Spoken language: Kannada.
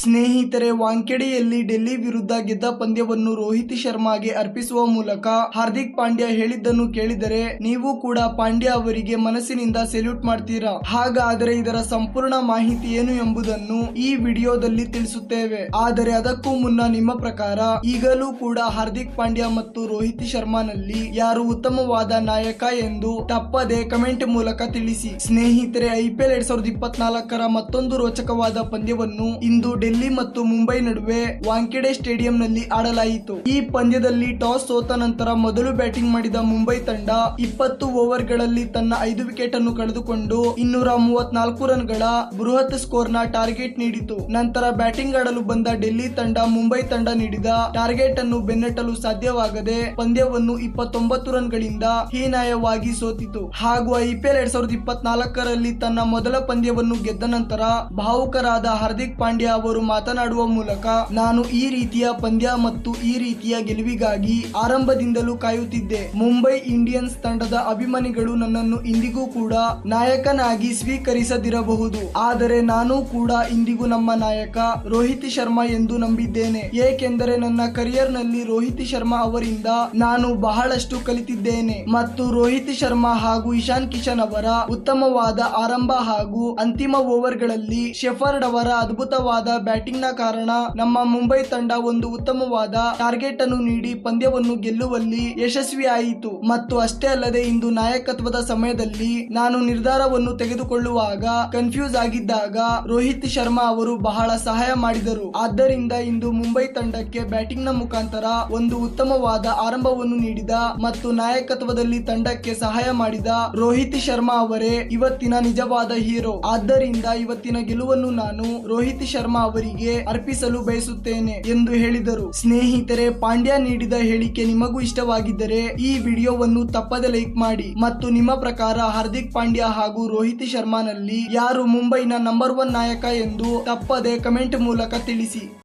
ಸ್ನೇಹಿತರೆ ವಾಂಖೆಡೆಯಲ್ಲಿ ಡೆಲ್ಲಿ ವಿರುದ್ಧ ಗೆದ್ದ ಪಂದ್ಯವನ್ನು ರೋಹಿತ್ ಶರ್ಮಾಗೆ ಅರ್ಪಿಸುವ ಮೂಲಕ ಹಾರ್ದಿಕ್ ಪಾಂಡ್ಯ ಹೇಳಿದ್ದನ್ನು ಕೇಳಿದರೆ ನೀವು ಕೂಡ ಪಾಂಡ್ಯ ಅವರಿಗೆ ಮನಸ್ಸಿನಿಂದ ಸೆಲ್ಯೂಟ್ ಮಾಡ್ತೀರಾ? ಹಾಗಾದರೆ ಇದರ ಸಂಪೂರ್ಣ ಮಾಹಿತಿ ಏನು ಎಂಬುದನ್ನು ಈ ವಿಡಿಯೋದಲ್ಲಿ ತಿಳಿಸುತ್ತೇವೆ. ಆದರೆ ಅದಕ್ಕೂ ಮುನ್ನ ನಿಮ್ಮ ಪ್ರಕಾರ ಈಗಲೂ ಕೂಡ ಹಾರ್ದಿಕ್ ಪಾಂಡ್ಯ ಮತ್ತು ರೋಹಿತ್ ಶರ್ಮಾನಲ್ಲಿ ಯಾರು ಉತ್ತಮವಾದ ನಾಯಕ ಎಂದು ತಪ್ಪದೆ ಕಮೆಂಟ್ ಮೂಲಕ ತಿಳಿಸಿ. ಸ್ನೇಹಿತರೆ ಐಪಿಎಲ್ ಎರಡ್ ಸಾವಿರದ ಇಪ್ಪತ್ನಾಲ್ಕರ ಮತ್ತೊಂದು ರೋಚಕವಾದ ಪಂದ್ಯವನ್ನು ಇಂದು ಮತ್ತು ಮುಂಬೈ ನಡುವೆ ವಾಂಖೆಡೆ ಸ್ಟೇಡಿಯಂನಲ್ಲಿ ಆಡಲಾಯಿತು. ಈ ಪಂದ್ಯದಲ್ಲಿ ಟಾಸ್ ಸೋತ ನಂತರ ಮೊದಲು ಬ್ಯಾಟಿಂಗ್ ಮಾಡಿದ ಮುಂಬೈ ತಂಡ ಇಪ್ಪತ್ತು ಓವರ್ಗಳಲ್ಲಿ ತನ್ನ ಐದು ವಿಕೆಟ್ ಅನ್ನು ಕಳೆದುಕೊಂಡು ಇನ್ನೂರ ಮೂವತ್ನಾಲ್ಕು ರನ್ಗಳ ಬೃಹತ್ ಸ್ಕೋರ್ನ ಟಾರ್ಗೆಟ್ ನೀಡಿತು. ನಂತರ ಬ್ಯಾಟಿಂಗ್ ಆಡಲು ಬಂದ ಡೆಲ್ಲಿ ತಂಡ ಮುಂಬೈ ತಂಡ ನೀಡಿದ ಟಾರ್ಗೆಟ್ ಅನ್ನು ಬೆನ್ನಟ್ಟಲು ಸಾಧ್ಯವಾಗದೆ ಪಂದ್ಯವನ್ನು ಇಪ್ಪತ್ತೊಂಬತ್ತು ರನ್ಗಳಿಂದ ಹೀನಾಯವಾಗಿ ಸೋತಿತು. ಹಾಗೂ ಐಪಿಎಲ್ ಎರಡ್ ಸಾವಿರದ ಇಪ್ಪತ್ನಾಲ್ಕರಲ್ಲಿ ತನ್ನ ಮೊದಲ ಪಂದ್ಯವನ್ನು ಗೆದ್ದ ನಂತರ ಭಾವುಕರಾದ ಹಾರ್ದಿಕ್ ಪಾಂಡ್ಯ ಅವರು ಮಾತನಾಡುವ ಮೂಲಕ ನಾನು ಈ ರೀತಿಯ ಪಂದ್ಯ ಮತ್ತು ಈ ರೀತಿಯ ಗೆಲುವಿಗಾಗಿ ಆರಂಭದಿಂದಲೂ ಕಾಯುತ್ತಿದ್ದೆ. ಮುಂಬೈ ಇಂಡಿಯನ್ಸ್ ತಂಡದ ಅಭಿಮಾನಿಗಳು ನನ್ನನ್ನು ಇಂದಿಗೂ ಕೂಡ ನಾಯಕನಾಗಿ ಸ್ವೀಕರಿಸದಿರಬಹುದು. ಆದರೆ ನಾನು ಕೂಡ ಇಂದಿಗೂ ನಮ್ಮ ನಾಯಕ ರೋಹಿತ್ ಶರ್ಮಾ ಎಂದು ನಂಬಿದ್ದೇನೆ. ಏಕೆಂದರೆ ನನ್ನ ಕರಿಯರ್ನಲ್ಲಿ ರೋಹಿತ್ ಶರ್ಮಾ ಅವರಿಂದ ನಾನು ಬಹಳಷ್ಟು ಕಲಿತಿದ್ದೇನೆ. ಮತ್ತು ರೋಹಿತ್ ಶರ್ಮಾ ಹಾಗೂ ಇಶಾನ್ ಕಿಶನ್ ಅವರ ಉತ್ತಮವಾದ ಆರಂಭ ಹಾಗೂ ಅಂತಿಮ ಓವರ್ಗಳಲ್ಲಿ ಶೆಫರ್ಡ್ ಅವರ ಅದ್ಭುತವಾದ ಬ್ಯಾಟಿಂಗ್ನ ಕಾರಣ ನಮ್ಮ ಮುಂಬೈ ತಂಡ ಒಂದು ಉತ್ತಮವಾದ ಟಾರ್ಗೆಟ್ ಅನ್ನು ನೀಡಿ ಪಂದ್ಯವನ್ನು ಗೆಲ್ಲುವಲ್ಲಿ ಯಶಸ್ವಿಯಾಯಿತು. ಮತ್ತು ಅಷ್ಟೇ ಅಲ್ಲದೆ ಇಂದು ನಾಯಕತ್ವದ ಸಮಯದಲ್ಲಿ ನಾನು ನಿರ್ಧಾರವನ್ನು ತೆಗೆದುಕೊಳ್ಳುವಾಗ ಕನ್ಫ್ಯೂಸ್ ಆಗಿದ್ದಾಗ ರೋಹಿತ್ ಶರ್ಮಾ ಅವರು ಬಹಳ ಸಹಾಯ ಮಾಡಿದರು. ಆದ್ದರಿಂದ ಇಂದು ಮುಂಬೈ ತಂಡಕ್ಕೆ ಬ್ಯಾಟಿಂಗ್ನ ಮುಖಾಂತರ ಒಂದು ಉತ್ತಮವಾದ ಆರಂಭವನ್ನು ನೀಡಿದ ಮತ್ತು ನಾಯಕತ್ವದಲ್ಲಿ ತಂಡಕ್ಕೆ ಸಹಾಯ ಮಾಡಿದ ರೋಹಿತ್ ಶರ್ಮಾ ಅವರೇ ಇವತ್ತಿನ ನಿಜವಾದ ಹೀರೋ. ಆದ್ದರಿಂದ ಇವತ್ತಿನ ಗೆಲುವನ್ನು ನಾನು ರೋಹಿತ್ ಶರ್ಮಾ ಅವರಿಗೆ ಅರ್ಪಿಸಲು ಬಯಸುತ್ತೇನೆ ಎಂದು ಹೇಳಿದರು. ಸ್ನೇಹಿತರೆ, ಪಾಂಡ್ಯ ನೀಡಿದ ಹೇಳಿಕೆ ನಿಮಗೂ ಇಷ್ಟವಾಗಿದ್ದರೆ ಈ ವಿಡಿಯೋವನ್ನು ತಪ್ಪದೆ ಲೈಕ್ ಮಾಡಿ ಮತ್ತು ನಿಮ್ಮ ಪ್ರಕಾರ ಹಾರ್ದಿಕ್ ಪಾಂಡ್ಯ ಹಾಗೂ ರೋಹಿತ್ ಶರ್ಮಾನಲ್ಲಿ ಯಾರು ಮುಂಬೈನ ನಂಬರ್ ಒನ್ ನಾಯಕ ಎಂದು ತಪ್ಪದೆ ಕಮೆಂಟ್ ಮೂಲಕ ತಿಳಿಸಿ.